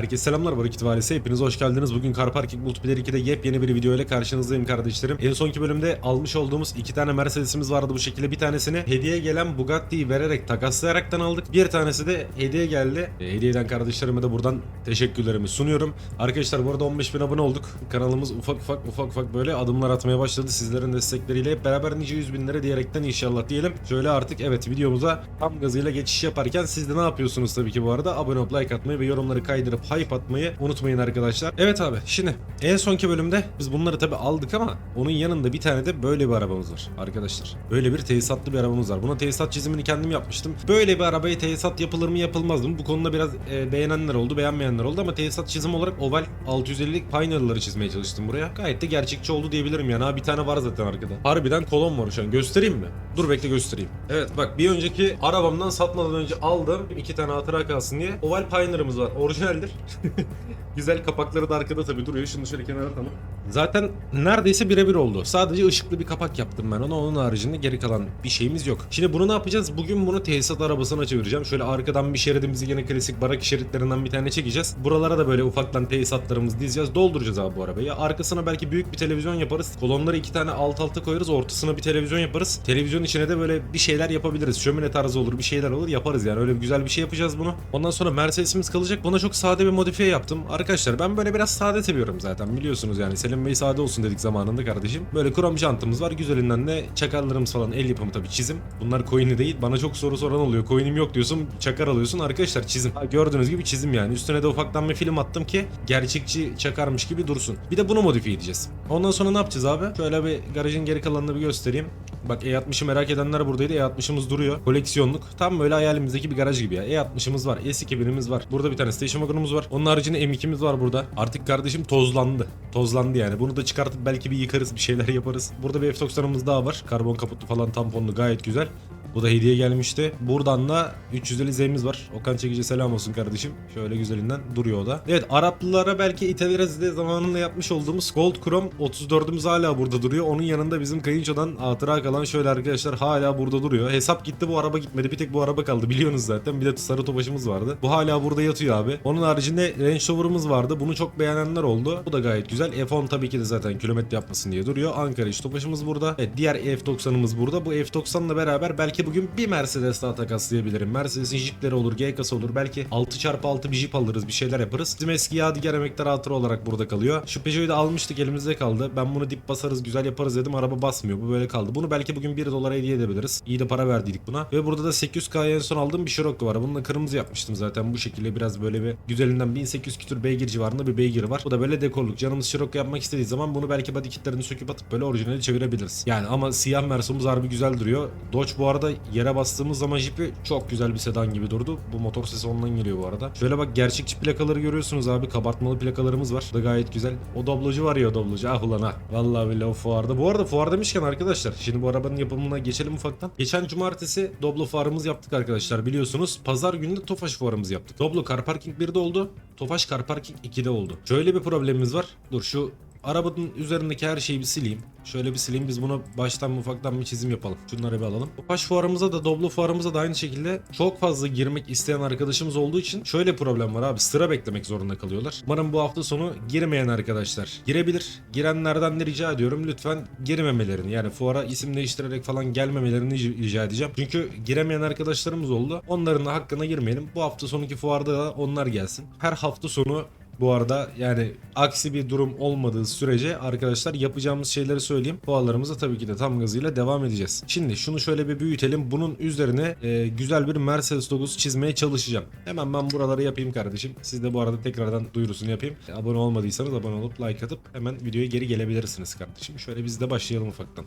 Herkese selamlar Barık İtibariyle. Hepiniz hoş geldiniz. Bugün Car Parking Multiplayer 2'de yepyeni bir video ile karşınızdayım kardeşlerim. En sonki bölümde almış olduğumuz iki tane Mercedes'imiz vardı bu şekilde. Bir tanesini hediye gelen Bugatti'yi vererek takaslayaraktan aldık. Bir tanesi de hediye geldi. E, hediye eden kardeşlerime de buradan teşekkürlerimi sunuyorum. Arkadaşlar bu arada 15 bin abone olduk. Kanalımız ufak ufak ufak ufak böyle adımlar atmaya başladı. Sizlerin destekleriyle hep beraber nice yüz binlere diyerekten inşallah diyelim. Şöyle artık evet videomuza tam gazıyla geçiş yaparken siz de ne yapıyorsunuz tabii ki bu arada? Abone olup like atmayı ve yorumları kaydırıp hype atmayı unutmayın arkadaşlar. Evet abi şimdi en sonki bölümde biz bunları tabii aldık ama onun yanında bir tane de böyle bir arabamız var arkadaşlar. Böyle bir tesisatlı bir arabamız var. Buna tesisat çizimini kendim yapmıştım. Böyle bir arabaya tesisat yapılır mı yapılmaz mı? Bu konuda biraz e, beğenenler oldu beğenmeyenler oldu ama tesisat çizim olarak oval 650'lik Pioneer'ları çizmeye çalıştım buraya. Gayet de gerçekçi oldu diyebilirim yani. Ha bir tane var zaten arkada. Harbiden kolon var şu an. Göstereyim mi? Dur bekle göstereyim. Evet bak bir önceki arabamdan satmadan önce aldım. iki tane hatıra kalsın diye. Oval Pioneer'ımız var. Orijinaldir. Güzel kapakları da arkada tabii duruyor. Şunu şöyle kenara atalım. Zaten neredeyse birebir oldu. Sadece ışıklı bir kapak yaptım ben ona. Onun haricinde geri kalan bir şeyimiz yok. Şimdi bunu ne yapacağız? Bugün bunu tesisat arabasına çevireceğim. Şöyle arkadan bir şeridimizi yine klasik barak şeritlerinden bir tane çekeceğiz. Buralara da böyle ufaktan tesisatlarımızı dizeceğiz. Dolduracağız abi bu arabayı. Arkasına belki büyük bir televizyon yaparız. Kolonları iki tane alt alta koyarız. Ortasına bir televizyon yaparız. Televizyon içine de böyle bir şeyler yapabiliriz. Şömine tarzı olur bir şeyler olur yaparız yani. Öyle güzel bir şey yapacağız bunu. Ondan sonra Mercedes'imiz kalacak. Buna çok sade bir modifiye yaptım. Arkadaşlar ben böyle biraz sade seviyorum zaten biliyorsunuz yani. Selim Bey sade olsun dedik zamanında kardeşim. Böyle krom jantımız var. Güzelinden de çakarlarımız falan el yapımı tabii çizim. Bunlar coin'i değil. Bana çok soru soran oluyor. Coin'im yok diyorsun. Çakar alıyorsun. Arkadaşlar çizim. Ha, gördüğünüz gibi çizim yani. Üstüne de ufaktan bir film attım ki gerçekçi çakarmış gibi dursun. Bir de bunu modifiye edeceğiz. Ondan sonra ne yapacağız abi? Şöyle bir garajın geri kalanını bir göstereyim. Bak E60'ı merak edenler buradaydı. E60'ımız duruyor. Koleksiyonluk. Tam böyle hayalimizdeki bir garaj gibi ya. E60'ımız var. S2000'imiz var. Burada bir tane station wagon'umuz var. Onun haricinde M2'miz var burada. Artık kardeşim tozlandı. Tozlandı yani. Bunu da çıkartıp belki bir yıkarız. Bir şeyler yaparız. Burada bir F90'ımız daha var. Karbon kaputlu falan tamponlu gayet güzel. Bu da hediye gelmişti. Buradan da 350 Z'miz var. Okan Çekici selam olsun kardeşim. Şöyle güzelinden duruyor o da. Evet Araplılara belki iteleriz de zamanında yapmış olduğumuz Gold Chrome 34'ümüz hala burada duruyor. Onun yanında bizim kayınçodan hatıra kalan şöyle arkadaşlar hala burada duruyor. Hesap gitti bu araba gitmedi. Bir tek bu araba kaldı biliyorsunuz zaten. Bir de sarı topaşımız vardı. Bu hala burada yatıyor abi. Onun haricinde Range Rover'ımız vardı. Bunu çok beğenenler oldu. Bu da gayet güzel. F10 tabii ki de zaten kilometre yapmasın diye duruyor. Ankara iç topaşımız burada. Evet diğer F90'ımız burada. Bu F90'la beraber belki bugün bir Mercedes daha takaslayabilirim. Mercedes'in Jeep'leri olur, G-Kası olur. Belki 6x6 bir Jeep alırız, bir şeyler yaparız. Bizim eski Yadigar emektar hatıra olarak burada kalıyor. Şu Peugeot'u da almıştık elimizde kaldı. Ben bunu dip basarız, güzel yaparız dedim. Araba basmıyor. Bu böyle kaldı. Bunu belki bugün 1 dolara hediye edebiliriz. İyi de para verdiydik buna. Ve burada da 800K'ya en son aldığım bir Scirocco var. Bunu da kırmızı yapmıştım zaten bu şekilde biraz böyle bir güzelinden 1800 kütür beygir civarında bir beygir var. Bu da böyle dekorluk. Canımız Scirocco yapmak istediği zaman bunu belki body kitlerini söküp atıp böyle orijinali çevirebiliriz. Yani ama siyah Mercedes harbi güzel duruyor. Dodge bu arada yere bastığımız zaman jipi çok güzel bir sedan gibi durdu. Bu motor sesi ondan geliyor bu arada. Şöyle bak gerçekçi plakaları görüyorsunuz abi. Kabartmalı plakalarımız var. Bu da gayet güzel. O doblocu var ya o doblocu. Ah ulan ah. Vallahi billahi o fuarda. Bu arada fuar demişken arkadaşlar. Şimdi bu arabanın yapımına geçelim ufaktan. Geçen cumartesi Doblo fuarımız yaptık arkadaşlar biliyorsunuz. Pazar günü de Tofaş fuarımız yaptık. Doblo Car Parking 1'de oldu. Tofaş Car Parking 2'de oldu. Şöyle bir problemimiz var. Dur şu Arabanın üzerindeki her şeyi bir sileyim. Şöyle bir sileyim biz buna baştan ufaktan bir çizim yapalım. Şunları bir alalım. Topaş fuarımıza da Doblo fuarımıza da aynı şekilde çok fazla girmek isteyen arkadaşımız olduğu için şöyle problem var abi. Sıra beklemek zorunda kalıyorlar. Umarım bu hafta sonu girmeyen arkadaşlar girebilir. Girenlerden de rica ediyorum lütfen girmemelerini yani fuara isim değiştirerek falan gelmemelerini rica edeceğim. Çünkü giremeyen arkadaşlarımız oldu. Onların da hakkına girmeyelim. Bu hafta sonraki fuarda da onlar gelsin. Her hafta sonu bu arada yani aksi bir durum olmadığı sürece arkadaşlar yapacağımız şeyleri söyleyeyim. Fuarlarımıza tabii ki de tam gazıyla devam edeceğiz. Şimdi şunu şöyle bir büyütelim. Bunun üzerine e, güzel bir Mercedes logosu çizmeye çalışacağım. Hemen ben buraları yapayım kardeşim. Siz de bu arada tekrardan duyurusunu yapayım. E, abone olmadıysanız abone olup like atıp hemen videoya geri gelebilirsiniz kardeşim. Şöyle biz de başlayalım ufaktan.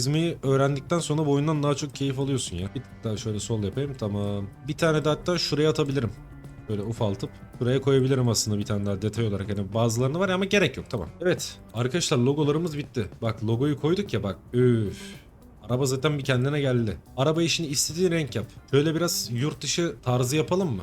Çizmeyi öğrendikten sonra bu oyundan daha çok keyif alıyorsun ya. Bir tık daha şöyle sol yapayım tamam. Bir tane de hatta şuraya atabilirim. Böyle ufaltıp buraya koyabilirim aslında bir tane daha detay olarak. Yani bazılarını var ama gerek yok tamam. Evet arkadaşlar logolarımız bitti. Bak logoyu koyduk ya bak. Üf. Araba zaten bir kendine geldi. Araba işini istediğin renk yap. Şöyle biraz yurt dışı tarzı yapalım mı?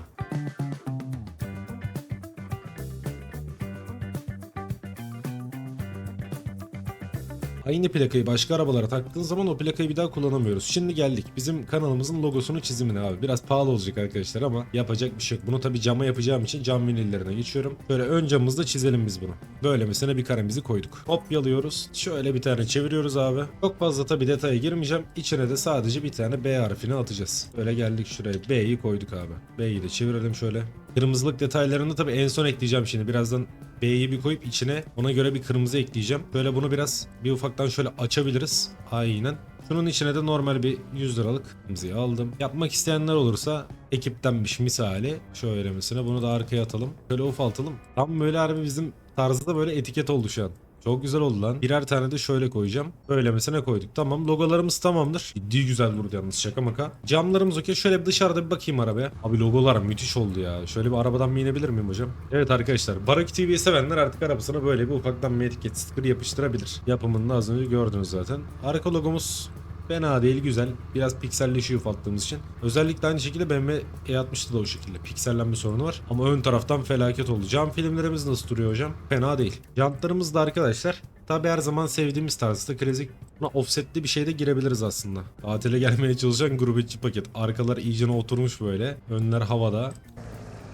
Aynı plakayı başka arabalara taktığın zaman o plakayı bir daha kullanamıyoruz. Şimdi geldik. Bizim kanalımızın logosunun çizimine abi. Biraz pahalı olacak arkadaşlar ama yapacak bir şey yok. Bunu tabii cama yapacağım için cam vinillerine geçiyorum. Böyle ön camımızda çizelim biz bunu. Böyle mesela bir karemizi koyduk. Kopyalıyoruz. Şöyle bir tane çeviriyoruz abi. Çok fazla tabii detaya girmeyeceğim. İçine de sadece bir tane B harfini atacağız. Böyle geldik şuraya. B'yi koyduk abi. B'yi de çevirelim şöyle. Kırmızılık detaylarını tabii en son ekleyeceğim şimdi. Birazdan B'yi bir koyup içine ona göre bir kırmızı ekleyeceğim. Böyle bunu biraz bir ufaktan şöyle açabiliriz. Aynen. Şunun içine de normal bir 100 liralık kırmızıyı aldım. Yapmak isteyenler olursa ekiptenmiş misali. Şöyle mesela bunu da arkaya atalım. Şöyle ufaltalım. Tam böyle harbi bizim tarzda böyle etiket oldu şu an. Çok güzel oldu lan. Birer tane de şöyle koyacağım. Böylemesine koyduk. Tamam logolarımız tamamdır. Ciddi güzel durdu yalnız şaka maka. Camlarımız okey. Şöyle bir dışarıda bir bakayım arabaya. Abi logolar müthiş oldu ya. Şöyle bir arabadan bir inebilir miyim hocam? Evet arkadaşlar. Barak TV'yi sevenler artık arabasına böyle bir ufaktan bir etiket sticker yapıştırabilir. Yapımını az önce gördünüz zaten. Arka logomuz Fena değil güzel. Biraz pikselleşiyor ufalttığımız için. Özellikle aynı şekilde BMW E60'da da o şekilde. Piksellenme sorunu var. Ama ön taraftan felaket oldu. Cam filmlerimiz nasıl duruyor hocam? Fena değil. Jantlarımız da arkadaşlar. Tabi her zaman sevdiğimiz tarzda klasik buna offsetli bir şey de girebiliriz aslında. Tatile gelmeye çalışan gurbetçi paket. Arkalar iyicene oturmuş böyle. Önler havada.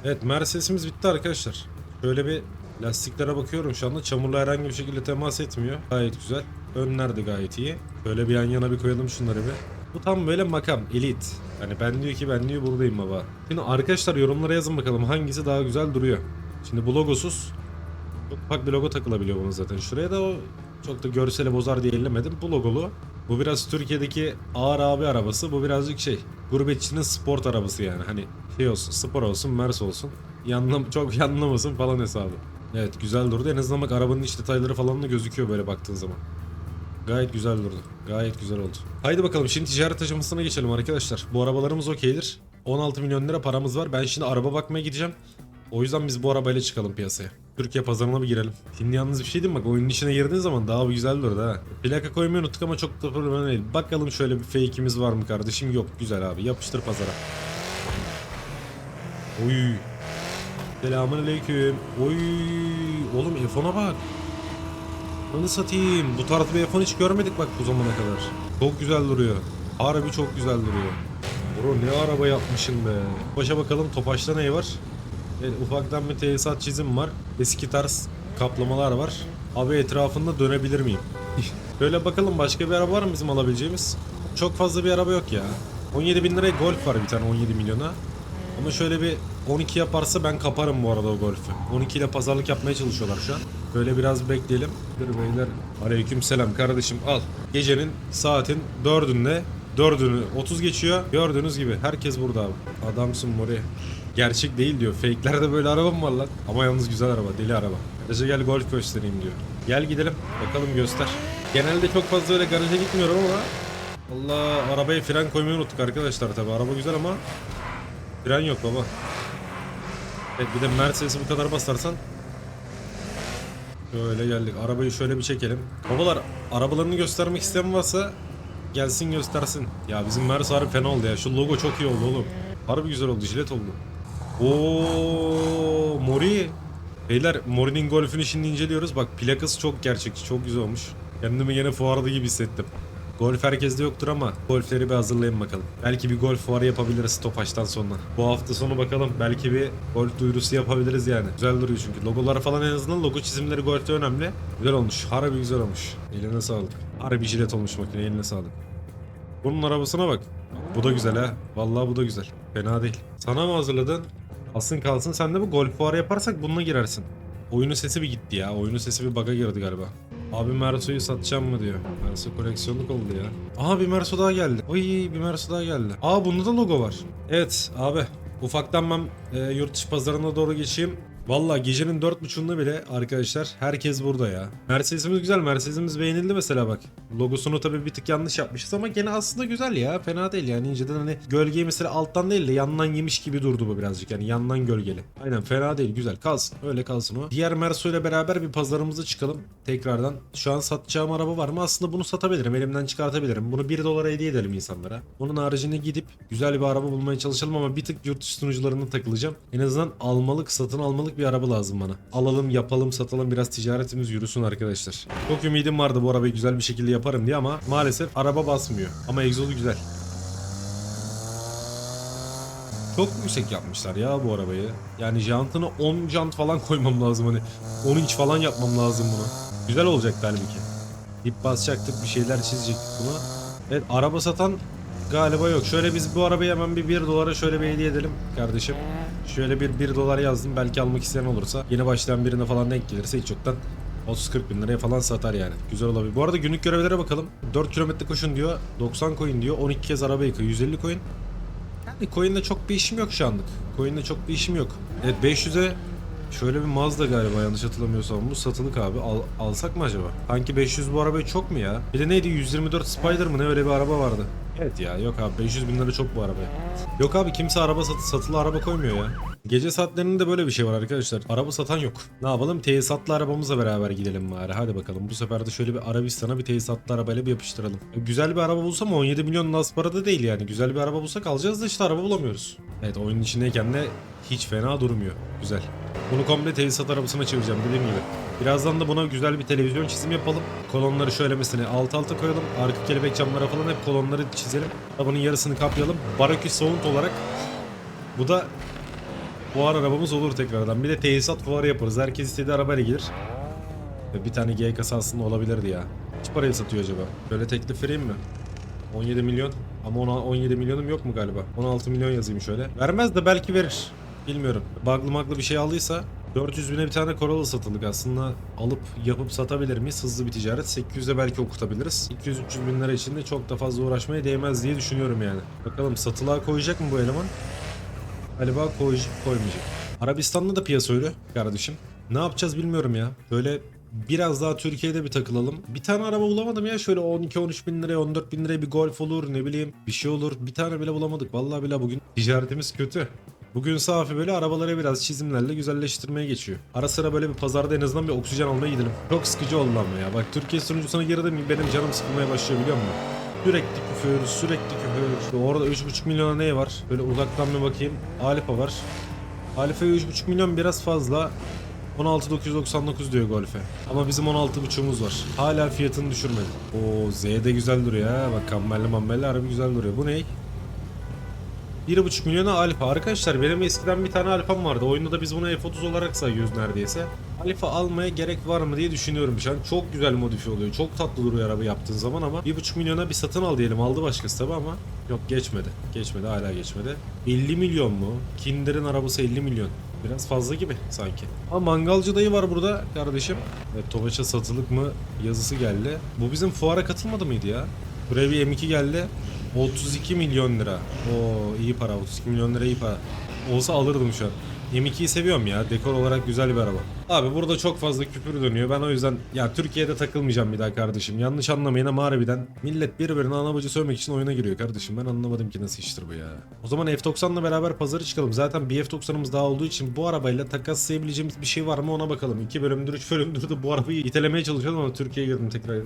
Evet Mercedes'imiz bitti arkadaşlar. Şöyle bir lastiklere bakıyorum şu anda. Çamurla herhangi bir şekilde temas etmiyor. Gayet güzel. Önler de gayet iyi. Böyle bir yan yana bir koyalım şunları bir. Bu tam böyle makam, elit. Yani ben diyor ki ben diyor buradayım baba. Şimdi arkadaşlar yorumlara yazın bakalım hangisi daha güzel duruyor. Şimdi bu logosuz çok ufak bir logo takılabiliyor bunun zaten. Şuraya da o çok da görseli bozar diye ellemedim. Bu logolu. Bu biraz Türkiye'deki ağır abi arabası. Bu birazcık şey. Gurbetçinin sport arabası yani. Hani şey olsun, spor olsun, Mers olsun. Yanlam çok yanlamasın falan hesabı. Evet güzel durdu. En azından bak arabanın iç detayları falan da gözüküyor böyle baktığın zaman. Gayet güzel durdu. Gayet güzel oldu. Haydi bakalım şimdi ticaret aşamasına geçelim arkadaşlar. Bu arabalarımız okeydir. 16 milyon lira paramız var. Ben şimdi araba bakmaya gideceğim. O yüzden biz bu arabayla çıkalım piyasaya. Türkiye pazarına bir girelim. Şimdi yalnız bir şey diyeyim bak oyunun içine girdiğin zaman daha güzel durdu ha. Plaka koymayı unuttuk ama çok da problem değil. Bakalım şöyle bir fake'imiz var mı kardeşim? Yok güzel abi yapıştır pazara. Oy. Selamun aleyküm. Oy. Oğlum F10'a bak. Onu satayım. Bu tarz bir F10 hiç görmedik bak bu zamana kadar. Çok güzel duruyor. Harbi çok güzel duruyor. Bro ne araba yapmışsın be. Başa bakalım Topaç'ta ne var? Evet, ufaktan bir tesisat çizim var. Eski tarz kaplamalar var. Abi etrafında dönebilir miyim? Şöyle bakalım başka bir araba var mı bizim alabileceğimiz? Çok fazla bir araba yok ya. 17 bin liraya Golf var bir tane 17 milyona. Ama şöyle bir 12 yaparsa ben kaparım bu arada o golfü. 12 ile pazarlık yapmaya çalışıyorlar şu an. Böyle biraz bekleyelim. Dur beyler. Aleyküm selam kardeşim al. Gecenin saatin dördünde Dördünü 30 geçiyor. Gördüğünüz gibi herkes burada abi. Adamsın Mori. Gerçek değil diyor. Fake'lerde böyle araba mı var lan? Ama yalnız güzel araba. Deli araba. Gece gel golf göstereyim diyor. Gel gidelim. Bakalım göster. Genelde çok fazla öyle garaja gitmiyorum ama Allah arabaya fren koymayı unuttuk arkadaşlar tabi. Araba güzel ama fren yok baba. Evet bir de Mercedes'i bu kadar basarsan Şöyle geldik. Arabayı şöyle bir çekelim. Babalar arabalarını göstermek isteyen varsa gelsin göstersin. Ya bizim Mercedes harbi fena oldu ya. Şu logo çok iyi oldu oğlum. Harbi güzel oldu. Jilet oldu. Oo Mori. Beyler Mori'nin golfünü şimdi inceliyoruz. Bak plakası çok gerçekçi. Çok güzel olmuş. Kendimi yine fuarda gibi hissettim. Golf herkeste yoktur ama golfleri bir hazırlayın bakalım. Belki bir golf fuarı yapabiliriz Topaç'tan sonra. Bu hafta sonu bakalım belki bir golf duyurusu yapabiliriz yani. Güzel duruyor çünkü. Logolar falan en azından logo çizimleri golfte önemli. Güzel olmuş. Harbi güzel olmuş. Eline sağlık. Harbi jilet olmuş makine eline sağlık. Bunun arabasına bak. Bu da güzel ha. Vallahi bu da güzel. Fena değil. Sana mı hazırladın? Alsın kalsın sen de bu golf fuarı yaparsak bununla girersin. Oyunun sesi bir gitti ya. Oyunun sesi bir bug'a girdi galiba. Abi Merso'yu satacağım mı diyor. Merso koleksiyonluk oldu ya. Aa bir Merso daha geldi. Oy bir Merso daha geldi. Aa bunda da logo var. Evet abi. Ufaktan ben e, yurt dışı pazarına doğru geçeyim. Valla gecenin dört buçuğunda bile arkadaşlar herkes burada ya. Mercedes'imiz güzel. Mercedes'imiz beğenildi mesela bak. Logosunu tabii bir tık yanlış yapmışız ama gene aslında güzel ya. Fena değil yani. inceden hani gölgeyi mesela alttan değil de yandan yemiş gibi durdu bu birazcık. Yani yandan gölgeli. Aynen fena değil güzel. Kalsın. Öyle kalsın o. Diğer Merso ile beraber bir pazarımıza çıkalım. Tekrardan. Şu an satacağım araba var mı? Aslında bunu satabilirim. Elimden çıkartabilirim. Bunu 1 dolara hediye edelim insanlara. Onun haricinde gidip güzel bir araba bulmaya çalışalım ama bir tık yurt dışı sunucularına takılacağım. En azından almalık, satın almalık liralık bir araba lazım bana. Alalım, yapalım, satalım biraz ticaretimiz yürüsün arkadaşlar. Çok ümidim vardı bu arabayı güzel bir şekilde yaparım diye ama maalesef araba basmıyor. Ama egzozu güzel. Çok yüksek yapmışlar ya bu arabayı. Yani jantını 10 jant falan koymam lazım hani. 10 inç falan yapmam lazım bunu. Güzel olacak halbuki. Dip basacaktık bir şeyler çizecektik buna. Evet araba satan galiba yok. Şöyle biz bu arabayı hemen bir 1 dolara şöyle bir hediye edelim kardeşim. Şöyle bir 1 dolar yazdım. Belki almak isteyen olursa yeni başlayan birine falan denk gelirse hiç yoktan 30-40 bin liraya falan satar yani. Güzel olabilir. Bu arada günlük görevlere bakalım. 4 kilometre koşun diyor. 90 coin diyor. 12 kez araba yıkıyor. 150 coin. Yani coin'de çok bir işim yok şu anlık. Coin'de çok bir işim yok. Evet 500'e şöyle bir Mazda galiba yanlış hatırlamıyorsam bu satılık abi. Al, alsak mı acaba? Sanki 500 bu arabayı çok mu ya? Bir de neydi 124 Spider mı ne öyle bir araba vardı. Evet ya yok abi 500 bin lira çok bu arabaya. Yok abi kimse araba satı, satılı araba koymuyor ya. Gece saatlerinde böyle bir şey var arkadaşlar. Araba satan yok. Ne yapalım? Tesisatlı arabamızla beraber gidelim bari. Hadi bakalım. Bu sefer de şöyle bir Arabistan'a bir tesisatlı arabayla bir yapıştıralım. Güzel bir araba bulsam 17 milyon nas para da değil yani. Güzel bir araba bulsak alacağız da işte araba bulamıyoruz. Evet oyunun içindeyken de hiç fena durmuyor. Güzel. Bunu komple tesisat arabasına çevireceğim dediğim gibi. Birazdan da buna güzel bir televizyon çizim yapalım. Kolonları şöyle mesela alt alta koyalım. Arka kelebek camlara falan hep kolonları çizelim. Arabanın yarısını kaplayalım. Barakü Sound olarak bu da fuar arabamız olur tekrardan. Bir de tesisat fuarı yaparız. Herkes istediği arabayla gelir. Bir tane G kasa aslında olabilirdi ya. Kaç paraya satıyor acaba? Böyle teklif vereyim mi? 17 milyon. Ama ona 17 milyonum yok mu galiba? 16 milyon yazayım şöyle. Vermez de belki verir. Bilmiyorum. Bug'lı maglı bir şey aldıysa 400 bine bir tane Corolla satılık aslında alıp yapıp satabilir miyiz? Hızlı bir ticaret. 800'e belki okutabiliriz. 200-300 bin lira için de çok da fazla uğraşmaya değmez diye düşünüyorum yani. Bakalım satılığa koyacak mı bu eleman? Galiba koy, koymayacak. Arabistan'da da piyasa öyle kardeşim. Ne yapacağız bilmiyorum ya. Böyle biraz daha Türkiye'de bir takılalım. Bir tane araba bulamadım ya. Şöyle 12-13 bin liraya 14 bin liraya bir golf olur ne bileyim bir şey olur. Bir tane bile bulamadık. Vallahi bile bugün ticaretimiz kötü. Bugün Safi böyle arabaları biraz çizimlerle güzelleştirmeye geçiyor. Ara sıra böyle bir pazarda en azından bir oksijen almaya gidelim. Çok sıkıcı oldu ama ya. Bak Türkiye sunucusuna girdim benim canım sıkılmaya başlıyor biliyor musun? Sürekli küfür, sürekli küfür. İşte orada 3,5 milyona ne var? Böyle uzaktan bir bakayım. Alfa var. Alfa'ya 3,5 milyon biraz fazla. 16.999 diyor Golf'e. Ama bizim 16.5'umuz var. Hala fiyatını düşürmedi. Oo Z'de güzel duruyor ha. Bak kamberli mambelli harbi güzel duruyor. Bu ne? 1.5 milyona Alfa. Arkadaşlar benim eskiden bir tane Alfa'm vardı. Oyunda da biz bunu F30 olarak sayıyoruz neredeyse. Alfa almaya gerek var mı diye düşünüyorum şu an. Çok güzel modifiye oluyor. Çok tatlı duruyor araba yaptığın zaman ama 1.5 milyona bir satın al diyelim. Aldı başkası tabi ama yok geçmedi. Geçmedi hala geçmedi. 50 milyon mu? Kinder'in arabası 50 milyon. Biraz fazla gibi sanki. Ama mangalcı dayı var burada kardeşim. Evet, Tofaş'a satılık mı yazısı geldi. Bu bizim fuara katılmadı mıydı ya? Buraya bir M2 geldi. 32 milyon lira. Oo iyi para. 32 milyon lira iyi para. Olsa alırdım şu an. M2'yi seviyorum ya. Dekor olarak güzel bir araba. Abi burada çok fazla küfür dönüyor. Ben o yüzden ya Türkiye'de takılmayacağım bir daha kardeşim. Yanlış anlamayın ama harbiden millet birbirine ana bacı sövmek için oyuna giriyor kardeşim. Ben anlamadım ki nasıl iştir bu ya. O zaman F90'la beraber pazarı çıkalım. Zaten bir F90'ımız daha olduğu için bu arabayla takaslayabileceğimiz bir şey var mı ona bakalım. 2 bölümdür 3 bölümdür de bu arabayı itelemeye çalışıyordum ama Türkiye'ye girdim tekrar.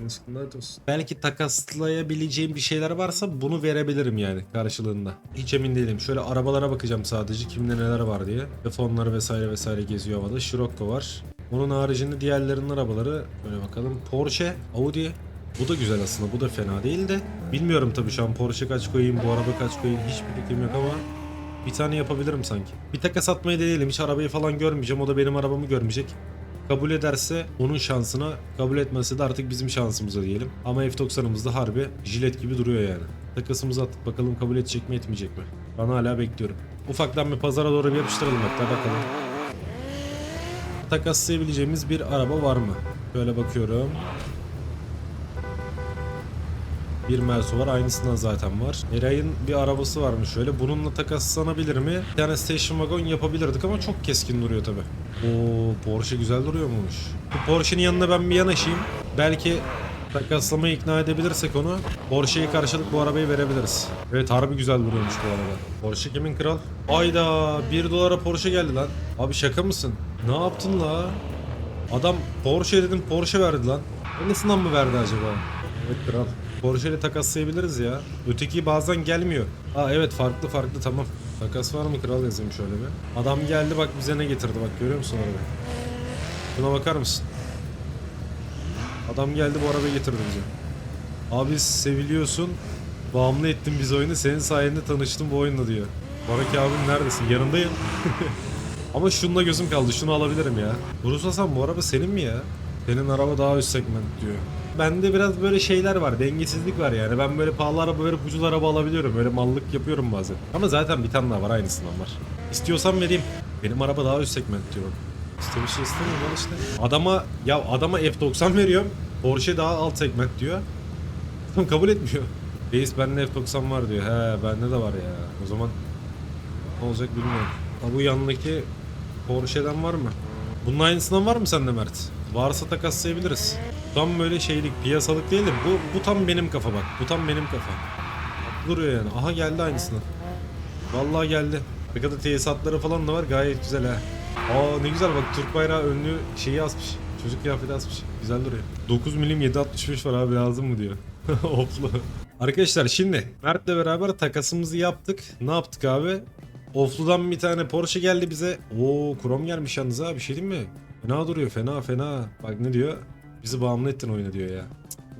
Belki takaslayabileceğim bir şeyler varsa bunu verebilirim yani karşılığında. Hiç emin değilim. Şöyle arabalara bakacağım sadece kimde neler var diye. Telefonlar vesaire vesaire geziyor havada. Scirocco var. Onun haricinde diğerlerinin arabaları böyle bakalım. Porsche, Audi. Bu da güzel aslında. Bu da fena değil de. Bilmiyorum tabii şu an Porsche kaç koyayım, bu araba kaç koyayım hiçbir fikrim yok ama bir tane yapabilirim sanki. Bir takas atmayı deneyelim. Hiç arabayı falan görmeyeceğim. O da benim arabamı görmeyecek. Kabul ederse onun şansına, kabul etmezse de artık bizim şansımıza diyelim. Ama F90'ımız da harbi jilet gibi duruyor yani. Takasımızı attık bakalım kabul edecek mi etmeyecek mi? Ben hala bekliyorum. Ufaktan bir pazara doğru bir yapıştıralım hatta bakalım. Takaslayabileceğimiz bir araba var mı? Böyle bakıyorum. Bir Merso var. Aynısından zaten var. Eray'ın bir arabası varmış şöyle. Bununla takaslanabilir mi? Bir tane station wagon yapabilirdik ama çok keskin duruyor tabi. Oo Porsche güzel duruyormuş. Bu Porsche'nin yanına ben bir yanaşayım. Belki takaslamaya ikna edebilirsek onu Porsche'ye karşılık bu arabayı verebiliriz. Evet harbi güzel duruyormuş bu araba. Porsche kimin kral? Ayda 1 dolara Porsche geldi lan. Abi şaka mısın? Ne yaptın la? Adam Porsche dedim Porsche verdi lan. Aynısından mı verdi acaba? Evet kral. Porsche ile takaslayabiliriz ya. Öteki bazen gelmiyor. Aa evet farklı farklı tamam. Takas var mı kral yazayım şöyle bir. Adam geldi bak bize ne getirdi bak görüyor musun arabayı? Buna bakar mısın? Adam geldi bu arabayı getirdi bize. Abi seviliyorsun. Bağımlı ettin biz oyunu. Senin sayende tanıştım bu oyunla diyor. Baraki abim neredesin? Yanındayım. Ama şununla gözüm kaldı. Şunu alabilirim ya. Bruce Hasan bu araba senin mi ya? Senin araba daha üst segment diyor. Bende biraz böyle şeyler var. Dengesizlik var yani. Ben böyle pahalı araba verip ucuz araba alabiliyorum. Böyle mallık yapıyorum bazen. Ama zaten bir tane daha var aynısından var. İstiyorsan vereyim. Benim araba daha üst segment diyor. İşte bir şey istemiyorum lan işte. Adama ya adama F90 veriyorum. Porsche daha alt segment diyor. Adam kabul etmiyor. Reis bende F90 var diyor. He bende de var ya. O zaman ne olacak bilmiyorum. Ha, bu yanındaki Porsche'den var mı? Bunun aynısından var mı sende Mert? Varsa takaslayabiliriz. Tam böyle şeylik, piyasalık değil de bu, bu tam benim kafa bak. Bu tam benim kafa. Duruyor yani. Aha geldi aynısından. Vallahi geldi. Arkada tesisatları falan da var. Gayet güzel ha. Aa ne güzel bak Türk bayrağı önlü şeyi asmış. Çocuk kıyafeti asmış. Güzel duruyor. 9 milim 765 var abi lazım mı diyor. Oflu. Arkadaşlar şimdi Mert'le beraber takasımızı yaptık. Ne yaptık abi? Oflu'dan bir tane Porsche geldi bize. Oo krom gelmiş yalnız ha bir şey değil mi? Fena duruyor fena fena. Bak ne diyor? Bizi bağımlı ettin oyuna diyor ya.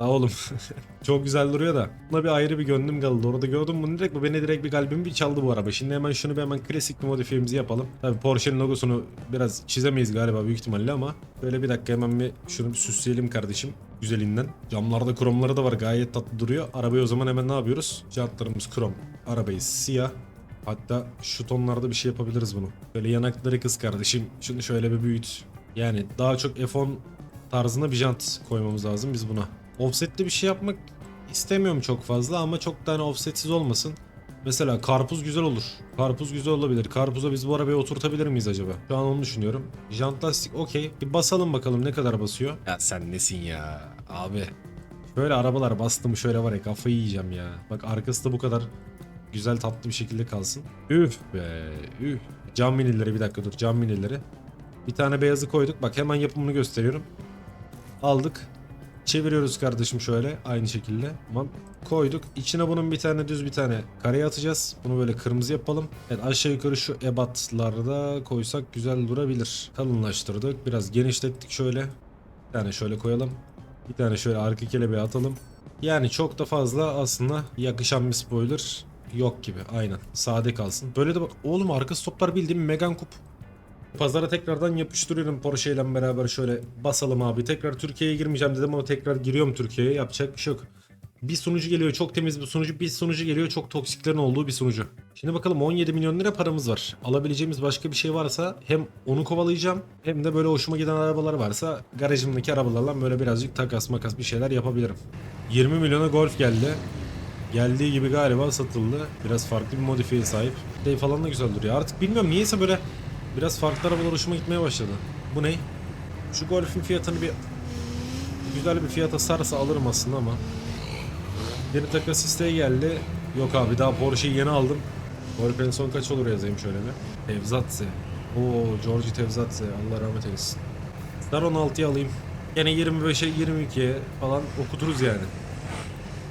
La oğlum. Çok güzel duruyor da. Buna bir ayrı bir gönlüm kaldı. Orada gördüm bunu direkt bu beni direkt bir kalbimi bir çaldı bu araba. Şimdi hemen şunu bir hemen klasik bir modifiyemizi yapalım. Tabii Porsche'nin logosunu biraz çizemeyiz galiba büyük ihtimalle ama böyle bir dakika hemen bir şunu bir süsleyelim kardeşim güzelinden. Camlarda kromları da var gayet tatlı duruyor. Arabayı o zaman hemen ne yapıyoruz? Jantlarımız krom. Arabayı siyah. Hatta şu tonlarda bir şey yapabiliriz bunu. Böyle yanakları kız kardeşim. Şunu şöyle bir büyüt. Yani daha çok F10 tarzında bir jant koymamız lazım biz buna. Offsetli bir şey yapmak istemiyorum çok fazla ama çok tane offsetsiz olmasın. Mesela karpuz güzel olur. Karpuz güzel olabilir. Karpuza biz bu arabaya oturtabilir miyiz acaba? Şu an onu düşünüyorum. Jant lastik okey. Bir basalım bakalım ne kadar basıyor. Ya sen nesin ya abi. Şöyle arabalar bastım şöyle var ya kafayı yiyeceğim ya. Bak arkası da bu kadar güzel tatlı bir şekilde kalsın. Üf be üf. Cam minileri bir dakika dur cam minileri. Bir tane beyazı koyduk. Bak hemen yapımını gösteriyorum. Aldık. Çeviriyoruz kardeşim şöyle aynı şekilde. Tamam. Koyduk. İçine bunun bir tane düz bir tane kareye atacağız. Bunu böyle kırmızı yapalım. Evet aşağı yukarı şu ebatlarda koysak güzel durabilir. Kalınlaştırdık. Biraz genişlettik şöyle. Bir tane şöyle koyalım. Bir tane şöyle arka kelebeği atalım. Yani çok da fazla aslında yakışan bir spoiler yok gibi. Aynen. Sade kalsın. Böyle de bak. Oğlum arka stoplar bildiğim Megan Coupe. Pazara tekrardan yapıştırıyorum Porsche ile beraber şöyle basalım abi. Tekrar Türkiye'ye girmeyeceğim dedim ama tekrar giriyorum Türkiye'ye. Yapacak bir şey yok. Bir sunucu geliyor çok temiz bir sunucu. Bir sunucu geliyor çok toksiklerin olduğu bir sunucu. Şimdi bakalım 17 milyon lira paramız var. Alabileceğimiz başka bir şey varsa hem onu kovalayacağım hem de böyle hoşuma giden arabalar varsa garajımdaki arabalarla böyle birazcık takas makas bir şeyler yapabilirim. 20 milyona Golf geldi. Geldiği gibi galiba satıldı. Biraz farklı bir modifiye sahip. Şey falan da güzel duruyor. Artık bilmiyorum niyeyse böyle biraz farklı arabalar hoşuma gitmeye başladı. Bu ne? Şu Golf'ün fiyatını bir güzel bir fiyata sarsa alırım aslında ama. Yeni takas isteği geldi. Yok abi daha Porsche'yi yeni aldım. Golf son kaç olur yazayım şöyle bir. Tevzatze. Oo Georgi Tevzatze. Allah rahmet eylesin. Star 16'yı alayım. Yine 25'e 22'ye falan okuturuz yani.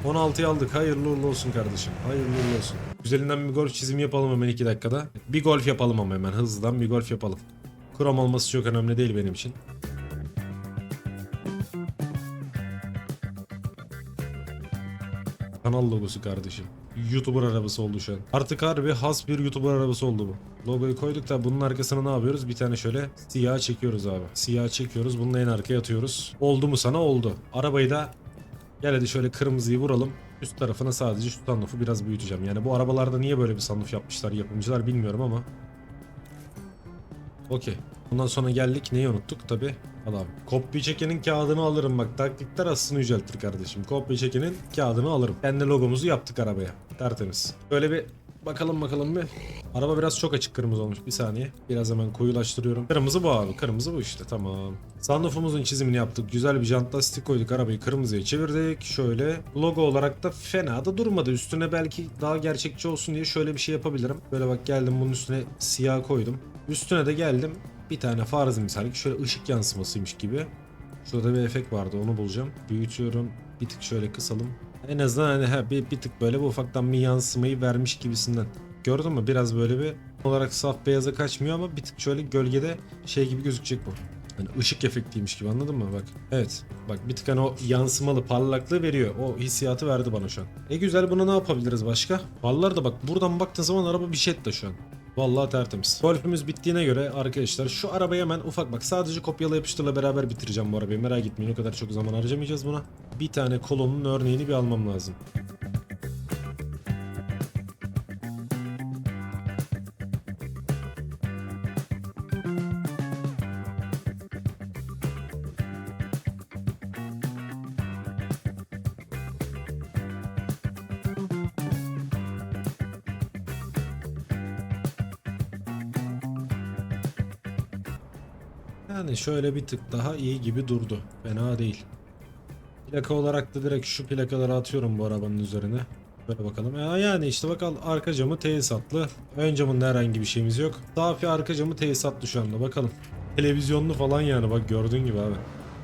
16'yı aldık. Hayırlı uğurlu olsun kardeşim. Hayırlı uğurlu olsun. Güzelinden bir golf çizimi yapalım hemen 2 dakikada. Bir golf yapalım ama hemen hızlıdan bir golf yapalım. Krom olması çok önemli değil benim için. Kanal logosu kardeşim. YouTuber arabası oldu şu an. Artık harbi has bir YouTuber arabası oldu bu. Logoyu koyduk da bunun arkasına ne yapıyoruz? Bir tane şöyle siyah çekiyoruz abi. Siyah çekiyoruz. Bunu en arkaya atıyoruz. Oldu mu sana? Oldu. Arabayı da Gel hadi şöyle kırmızıyı vuralım. Üst tarafına sadece şu sunroof'u biraz büyüteceğim. Yani bu arabalarda niye böyle bir sunroof yapmışlar yapımcılar bilmiyorum ama. Okey. Bundan sonra geldik. Neyi unuttuk? Tabi. Abi. Kopya çekenin kağıdını alırım bak. Taktikler aslında yüceltir kardeşim. Kopya çekenin kağıdını alırım. Kendi logomuzu yaptık arabaya. Tertemiz. Böyle bir bakalım bakalım bir. Araba biraz çok açık kırmızı olmuş. Bir saniye. Biraz hemen koyulaştırıyorum. Kırmızı bu abi. Kırmızı bu işte. Tamam. Sunroof'umuzun çizimini yaptık. Güzel bir jant lastik koyduk. Arabayı kırmızıya çevirdik. Şöyle. Logo olarak da fena da durmadı. Üstüne belki daha gerçekçi olsun diye şöyle bir şey yapabilirim. Böyle bak geldim bunun üstüne siyah koydum. Üstüne de geldim. Bir tane farz misal ki şöyle ışık yansımasıymış gibi. Şurada bir efekt vardı onu bulacağım. Büyütüyorum. Bir tık şöyle kısalım. En azından hani ha, bir, bir tık böyle bu ufaktan bir yansımayı vermiş gibisinden. Gördün mü? Biraz böyle bir olarak saf beyaza kaçmıyor ama bir tık şöyle gölgede şey gibi gözükecek bu. Hani ışık efektiymiş gibi anladın mı? Bak. Evet. Bak bir tık hani o yansımalı parlaklığı veriyor. O hissiyatı verdi bana şu an. E güzel buna ne yapabiliriz başka? Farlar da bak buradan baktığın zaman araba bir Jetta şu an. Vallahi tertemiz. Golfümüz bittiğine göre arkadaşlar şu arabayı hemen ufak bak sadece kopyala yapıştırla beraber bitireceğim bu arabayı. Merak etmeyin o kadar çok zaman harcamayacağız buna. Bir tane kolonun örneğini bir almam lazım. Yani şöyle bir tık daha iyi gibi durdu. Fena değil. Plaka olarak da direkt şu plakaları atıyorum bu arabanın üzerine. Böyle bakalım. Ya yani işte bakalım arka camı tesisatlı. Ön camında herhangi bir şeyimiz yok. Safi arka camı tesisatlı şu anda bakalım. Televizyonlu falan yani bak gördüğün gibi abi.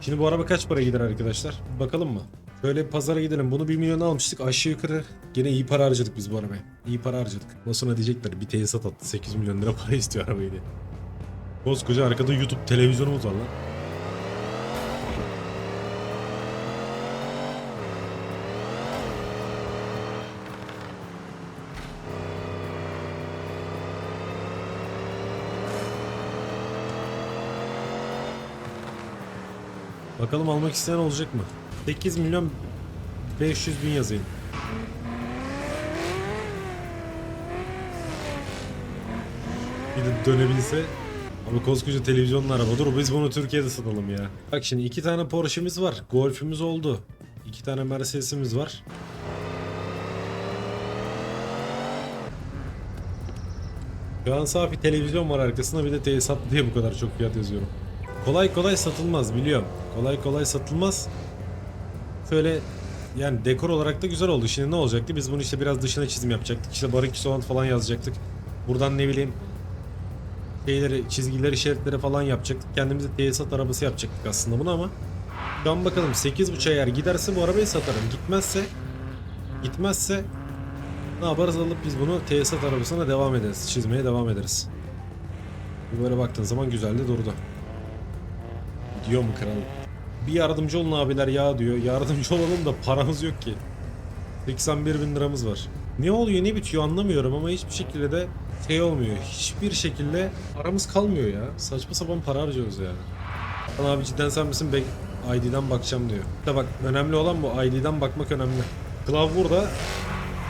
Şimdi bu araba kaç para gider arkadaşlar? Bir bakalım mı? Şöyle pazara gidelim. Bunu 1 milyon almıştık. Aşağı yukarı gene iyi para harcadık biz bu arabaya. İyi para harcadık. Nasıl diyecekler bir tesisat attı. 8 milyon lira para istiyor arabayı diye. Koskoca arkada YouTube televizyonumuz var lan. Bakalım almak isteyen olacak mı? 8 milyon 500 bin yazayım. Bir de dönebilse. Ama koskoca televizyonlu araba. Dur biz bunu Türkiye'de satalım ya. Bak şimdi iki tane Porsche'miz var. Golf'ümüz oldu. İki tane Mercedes'imiz var. Şu an safi televizyon var arkasında bir de tesisat diye bu kadar çok fiyat yazıyorum. Kolay kolay satılmaz biliyorum. Kolay kolay satılmaz. Şöyle yani dekor olarak da güzel oldu. Şimdi ne olacaktı? Biz bunu işte biraz dışına çizim yapacaktık. İşte soğan falan yazacaktık. Buradan ne bileyim şeyleri, çizgileri, şeritleri falan yapacaktık. Kendimize tesisat arabası yapacaktık aslında bunu ama şu an bakalım 8.5 eğer giderse bu arabayı satarım. Gitmezse gitmezse ne yaparız alıp biz bunu tesisat arabasına devam ederiz. Çizmeye devam ederiz. Böyle baktığın zaman güzel de durdu. Diyor mu kral? Bir yardımcı olun abiler ya diyor. Yardımcı olalım da paramız yok ki. 81 bin liramız var. Ne oluyor ne bitiyor anlamıyorum ama hiçbir şekilde de şey olmuyor. Hiçbir şekilde paramız kalmıyor ya. Saçma sapan para harcıyoruz yani. Lan abi cidden sen misin? Bek ID'den bakacağım diyor. İşte bak önemli olan bu. ID'den bakmak önemli. Klav burada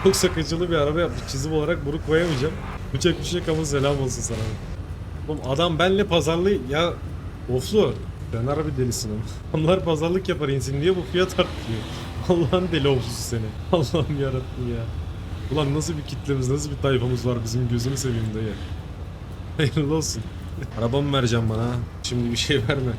çok sakıncılı bir araba yapmış. Çizim olarak bunu koyamayacağım. Bıçak bir şey kamu selam olsun sana. Oğlum adam benle pazarlı ya oflu. Sen harbi delisin ama. Onlar pazarlık yapar insin diye bu fiyat artıyor. Allah'ın deli oflusu seni. Allah'ım yarabbim ya. Ulan nasıl bir kitlemiz, nasıl bir tayfamız var bizim gözünü seveyim dayı. Hayırlı olsun. Arabamı vereceğim bana. Şimdi bir şey verme.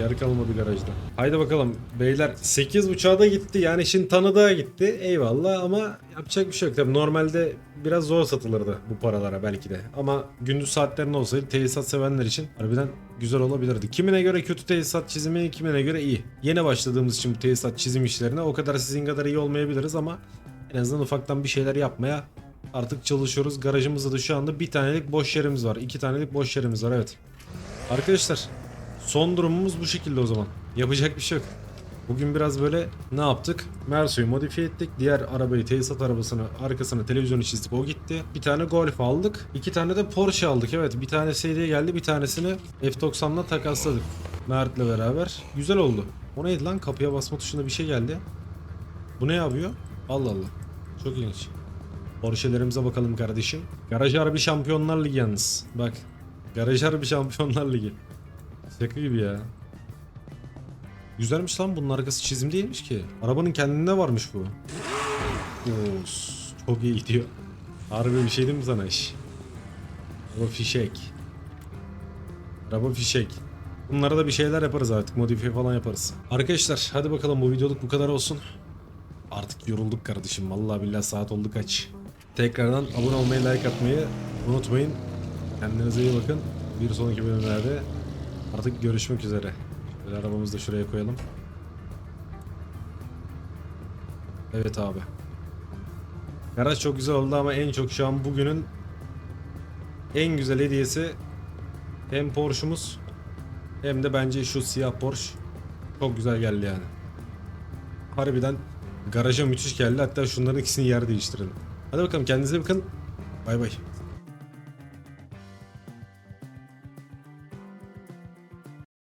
Yer kalmadı garajda. Haydi bakalım beyler 8 uçağa da gitti yani şimdi tanıdığa gitti eyvallah ama yapacak bir şey yok. Tabii normalde biraz zor satılırdı bu paralara belki de. Ama gündüz saatlerinde olsaydı tesisat sevenler için harbiden güzel olabilirdi. Kimine göre kötü tesisat çizimi kimine göre iyi. Yeni başladığımız için bu tesisat çizim işlerine o kadar sizin kadar iyi olmayabiliriz ama en azından ufaktan bir şeyler yapmaya artık çalışıyoruz. Garajımızda da şu anda bir tanelik boş yerimiz var. iki tanelik boş yerimiz var evet. Arkadaşlar son durumumuz bu şekilde o zaman. Yapacak bir şey yok. Bugün biraz böyle ne yaptık? Merso'yu modifiye ettik. Diğer arabayı tesisat arabasını arkasına televizyonu çizdik o gitti. Bir tane Golf aldık. İki tane de Porsche aldık evet. Bir tanesi hediye geldi bir tanesini F90'la takasladık. Mert'le beraber. Güzel oldu. O neydi lan? Kapıya basma tuşunda bir şey geldi. Bu ne yapıyor? Allah Allah. Çok ilginç. Porsche'lerimize bakalım kardeşim. Garaj Harbi Şampiyonlar Ligi yalnız. Bak. Garaj Harbi Şampiyonlar Ligi. Şaka gibi ya. Güzelmiş lan bunun arkası çizim değilmiş ki. Arabanın kendinde varmış bu. Of, çok iyi gidiyor. Harbi bir şey değil mi sana iş? Araba fişek. Araba fişek. Bunlara da bir şeyler yaparız artık. Modifiye falan yaparız. Arkadaşlar hadi bakalım bu videoluk bu kadar olsun. Artık yorulduk kardeşim. Vallahi billahi saat oldu kaç. Tekrardan abone olmayı, like atmayı unutmayın. Kendinize iyi bakın. Bir sonraki bölümlerde artık görüşmek üzere. Böyle arabamızı da şuraya koyalım. Evet abi. Garaj çok güzel oldu ama en çok şu an bugünün en güzel hediyesi hem Porsche'umuz hem de bence şu siyah Porsche çok güzel geldi yani. Harbiden garaja müthiş geldi. Hatta şunların ikisini yer değiştirelim. Hadi bakalım kendinize bakın. Bay bay.